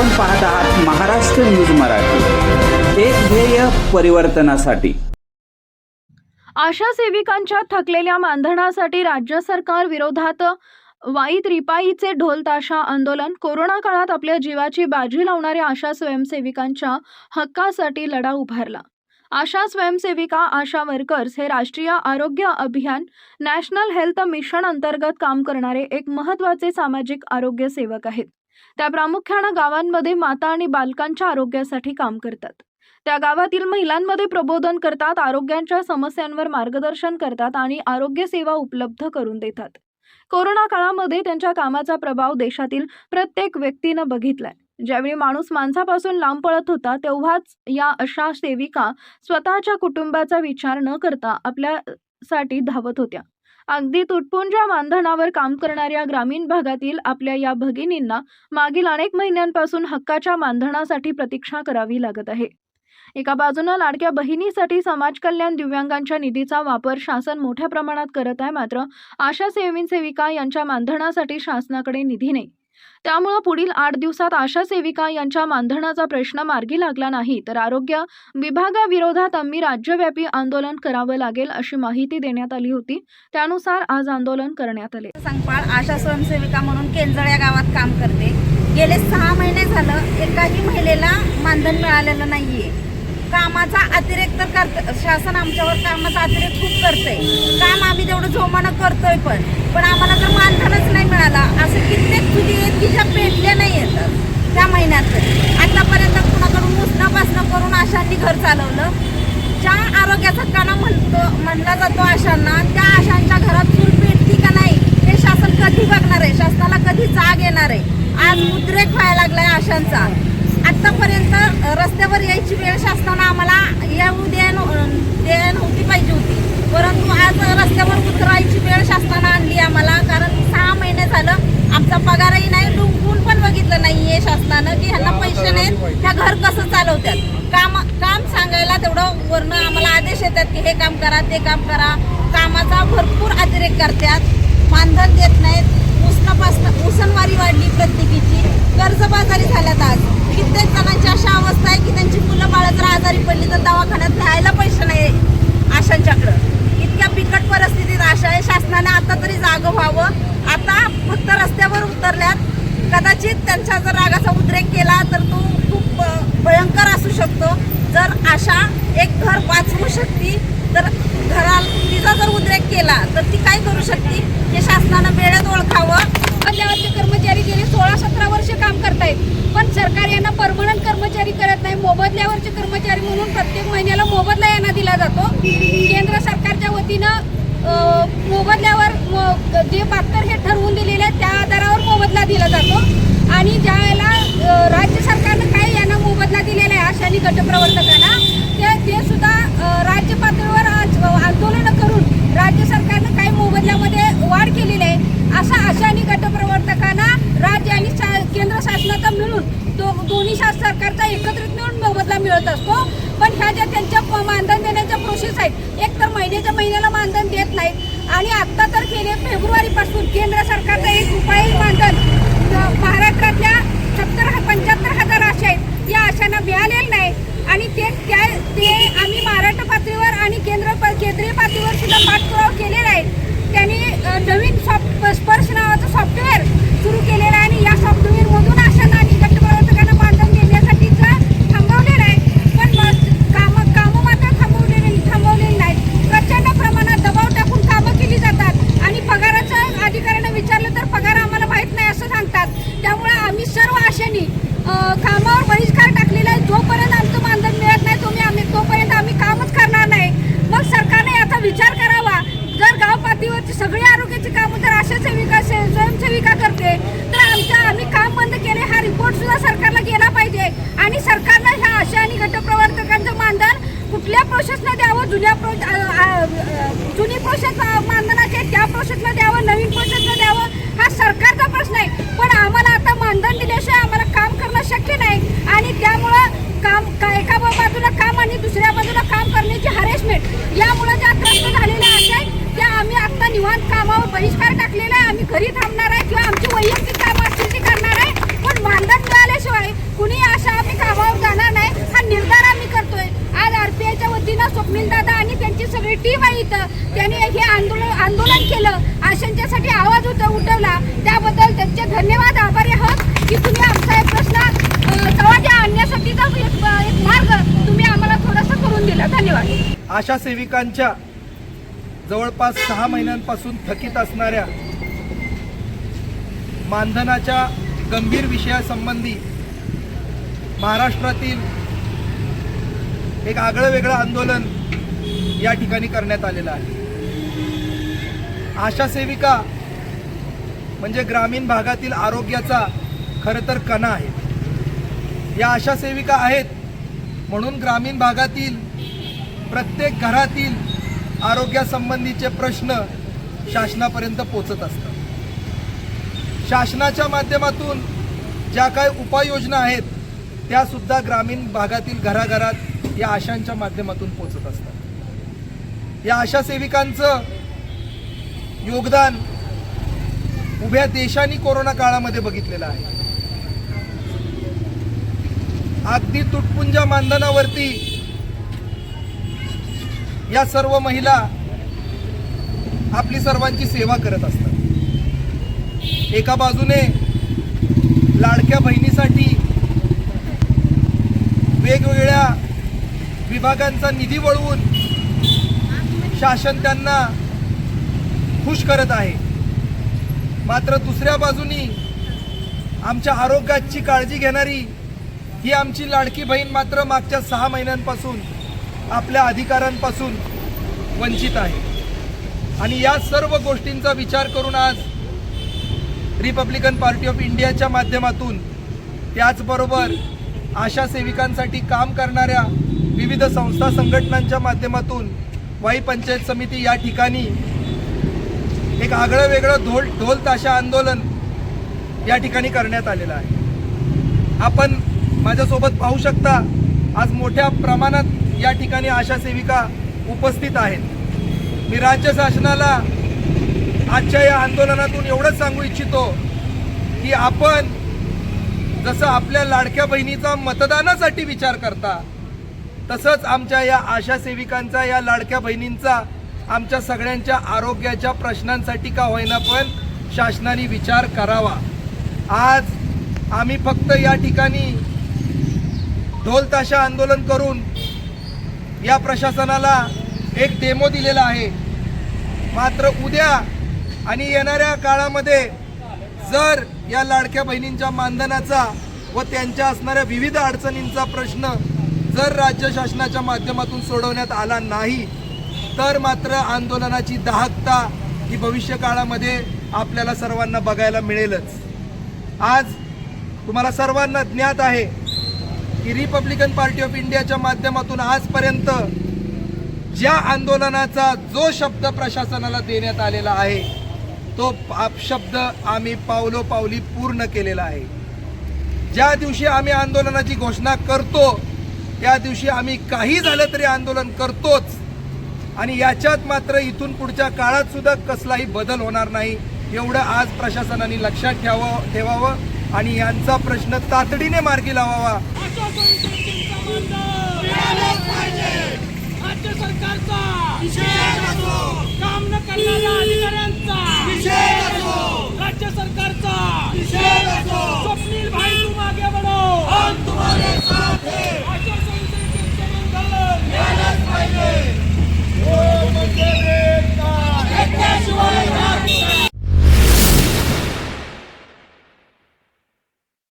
आपण पाहत आहात महाराष्ट्र न्यूज मराठी. एक ध्येय परिवर्तनासाठी. आशा सेविकांच्या थकलेल्या मानधनासाठी राज्य सरकार विरोधात वाईत रिपाईचे ढोल ताशा आंदोलन. कोरोना काळात आपल्या जीवाची बाजी लावणाऱ्या आशा स्वयंसेविकांच्या हक्कासाठी लढा उभारला. आशा स्वयंसेविका आशा वर्कर्स हे राष्ट्रीय आरोग्य अभियान नॅशनल हेल्थ मिशन अंतर्गत काम करणारे एक महत्त्वाचे सामाजिक आरोग्य सेवक आहेत. त्या प्रामुख्यानं गावांमध्ये माता आणि बालकांच्या आरोग्यासाठी काम करतात. त्या गावातील महिलांमध्ये प्रबोधन करतात आरोग्यांच्या समस्यांवर मार्गदर्शन करतात आणि आरोग्य सेवा उपलब्ध करून देतात. कोरोना काळामध्ये त्यांच्या कामाचा प्रभाव देशातील प्रत्येक व्यक्तीनं बघितलाय. ज्यावेळी माणूस माणसापासून लांब पळत होता तेव्हाच या अशा सेविका स्वतःच्या कुटुंबाचा विचार न करता आपल्यासाठी धावत होत्या. अगदी तुटपुंज्या मानधनावर काम करणाऱ्या ग्रामीण भागातील आपल्या या भगिनींना मागील अनेक महिन्यांपासून हक्काच्या मानधनासाठी प्रतीक्षा करावी लागत आहे. एका बाजूनं लाडक्या बहिणीसाठी समाज कल्याण दिव्यांगांच्या निधीचा वापर शासन मोठ्या प्रमाणात करत आहे मात्र आशा सेविका यांच्या मानधनासाठी शासनाकडे निधी नाही. त्यामुळं पुढील आठ दिवसात आशा सेविका यांच्या मानधनाचा प्रश्न मार्गी लागला नाही तर आरोग्य विभागाविरोधात आम्ही राज्यव्यापी आंदोलन करावं लागेल अशी माहिती देण्यात आली होती. त्यानुसार आज आंदोलन करण्यात आले. संपाळ आशा स्वयंसेविका म्हणून केंजळ या गावात काम करते. गेले सहा महिने झालं एकाही महिलेला मानधन मिळालेलं नाहीये. कामाचा अतिरेक तर करत शासन आमच्यावर कामाचा अतिरेक खूप करतंय. काम आम्ही तेवढं जोमानं करतोय पण पण आम्हाला जर असं कित्येक चुली आहेत की ज्या पेटल्या नाही आहेत त्या महिन्यात आतापर्यंत कुणाकडून मुसनापासनं करून आशांनी घर चालवलं. ज्या आरोग्याचा काना म्हणतो म्हणला जातो आशांना त्या आशांच्या घरात चूल पेटती का नाही हे शासन कधी बघणार आहे? शासनाला कधी जाग येणार आहे? आज उद्रेक व्हायला लागलाय आशांचा. आतापर्यंत रस्त्यावर यायची वेळ शासनानं आम्हाला येऊ द्या द्या नव्हती पाहिजे होती. परंतु आज रस्त्यावर उतरायची वेळ शासनानं आणली आम्हाला. कारण सहा महिने झालं आमचा पगारही नाही डुंकून पण बघितलं नाहीये शासनानं की ह्यांना पैसे नाहीत त्या घर कसं चालवतात काम काम सांगायला तेवढं वरनं आम्हाला आदेश येतात की हे काम करा ते काम करा. कामाचा भरपूर अतिरेक करतात मानधन देत नाहीत. उसनापासनं उसनवारी वाढली प्रत्येकीची. कर्जबाजारी झाल्यात आज. कित्येक जणांची अशा अवस्था आहे की त्यांची मुलं बाळं जर आजारी पडली तर दवाखान्यात न्यायला पैसे नाही आशांच्याकडं इतक्या बिकट परिस्थितीत आशा आहे शासनाने आता तरी जागं व्हावं आता फक्त रस्त्यावर उतरल्यात कदाचित त्यांच्या जर रागाचा उद्रेक केला तर तो खूप अ, भयंकर असू शकतो जर आशा एक घर वाचवू शकते तर घराला तिचा जर उद्रेक केला तर ती काय करू शकते हे शासनानं वेळेत ओळखावं मोबदल्यावरचे कर्मचारी गेले सोळा सतरा वर्ष काम करतायत पण सरकार यांना परमनंट कर्मचारी करत नाही मोबदल्यावरचे कर्मचारी म्हणून प्रत्येक महिन्याला मोबदला यांना दिला जातो केंद्र सरकारच्या वतीनं अ, मोबदल्यावर मो- जे पात्र हे ठरवून दिलेले आहे त्या आधारावर मोबदला दिला जातो. आणि ज्या वेळेला राज्य सरकारनं काय यांना मोबदला दिलेला आहे आशानी गटप्रवर्तकांना ते ते सुद्धा राज्य पातळीवर आंदोलनं करून राज्य सरकारनं काही मोबदल्यामध्ये वाढ केलेली प्रोसेसला द्यावं जुन्या प्रो जुनी प्रोसेस मानधनाचे त्या त्या प्रोसेसला द्यावं नवीन प्रोसेसला द्यावं हा सरकारचा प्रश्न आहे. पण आम्हाला आता मानधन दिल्याशिवाय आम्हाला काम करणं शक्य नाही. आणि त्यामुळं काम का एका बाजूला काम आणि दुसऱ्या बाजूला काम करण्याची हरेशमेंट यामुळं ज्या त्रस्त झालेल्या त्यांनी हे आंदोलन आंदोलन केलं. आशांच्यासाठी आवाज उठ उठवला. त्याबद्दल त्यांचे धन्यवाद आभारी आहोत की तुम्ही आमचा एक प्रश्न समाजा आणण्यासाठीचा एक मार्ग तुम्ही आम्हाला थोडासा करून दिला. धन्यवाद. आशा सेविकांच्या जवळपास सहा महिन्यांपासून थकीत असणाऱ्या मानधनाच्या गंभीर विषयासंबंधी महाराष्ट्रातील एक आगळं वेगळं आंदोलन या ठिकाणी करण्यात आलेलं आहे. आशा सेविका म्हणजे ग्रामीण भागातील आरोग्याचा खरं तर कणा आहे. या आशा सेविका आहेत म्हणून ग्रामीण भागातील प्रत्येक घरातील आरोग्यासंबंधीचे प्रश्न शासनापर्यंत पोचत असतात. शासनाच्या माध्यमातून ज्या काय उपाययोजना आहेत त्यासुद्धा ग्रामीण भागातील घराघरात या आशांच्या माध्यमातून पोचत असतात. या आशा सेविकांचं योगदान उभ्या देशाने कोरोना काळामध्ये बघितलेलं आहे. अगदी तुटपुंजा मानधनावरती या सर्व महिला आपली सर्वांची सेवा करत असतात. एका बाजूने लाडक्या बहिणीसाठी वेगवेगळ्या विभागांचा निधी वळवून शासन त्यांना खुश करत आहे. मात्र दुसऱ्या बाजूनी आमच्या आरोग्याची काळजी घेणारी ही आमची लाडकी बहीण मात्र मागच्या सहा महिन्यांपासून आपल्या अधिकारांपासून वंचित आहे. आणि या सर्व गोष्टींचा विचार करून आज रिपब्लिकन पार्टी ऑफ इंडियाच्या माध्यमातून त्याचबरोबर आशा सेविकांसाठी काम करणाऱ्या विविध संस्था संघटनांच्या माध्यमातून वाई पंचायत समिती या ठिकाणी एक आगळं वेगळं ढोल ढोल ताशा आंदोलन या ठिकाणी करण्यात आलेलं आहे. आपण माझ्यासोबत पाहू शकता आज मोठ्या प्रमाणात या ठिकाणी आशा सेविका उपस्थित आहेत. मी राज्य शासनाला आजच्या या आंदोलनातून एवढंच सांगू इच्छितो की आपण जसं आपल्या लाडक्या बहिणीचा मतदानासाठी विचार करता तसंच आमच्या या आशा सेविकांचा या लाडक्या बहिणींचा आमच्या सगळ्यांच्या आरोग्याच्या प्रश्नांसाठी का होईना पण शासनाने विचार करावा. आज आम्ही फक्त या ठिकाणी ढोलताशा आंदोलन करून या प्रशासनाला एक डेमो दिलेला आहे. मात्र उद्या आणि येणाऱ्या काळामध्ये जर या लाडक्या बहिणींच्या मानधनाचा व त्यांच्या असणाऱ्या विविध अडचणींचा प्रश्न जर राज्य शासनाच्या माध्यमातून सोडवण्यात आला नाही तर मात्र आंदोलनाची दाहकता ही भविष्य काळामध्ये आपल्याला सर्वांना बघायला मिळेलच. आज तुम्हाला सर्वांना ज्ञात आहे की रिपब्लिकन पार्टी ऑफ इंडियाच्या माध्यमातून आजपर्यंत ज्या आंदोलनाचा जो शब्द प्रशासनाला देण्यात आलेला आहे तो शब्द आम्ही पावलोपावली पूर्ण केलेला आहे. ज्या दिवशी आम्ही आंदोलनाची घोषणा करतो त्या दिवशी आम्ही काही झालं तरी आंदोलन करतोच. आणि याच्यात मात्र इथून पुढच्या काळात सुद्धा कसलाही बदल होणार नाही. एवढं आज प्रशासनाने लक्षात ठेवावं ठेवावं आणि यांचा प्रश्न तातडीने मार्गी लावावा. राज्य सरकारचा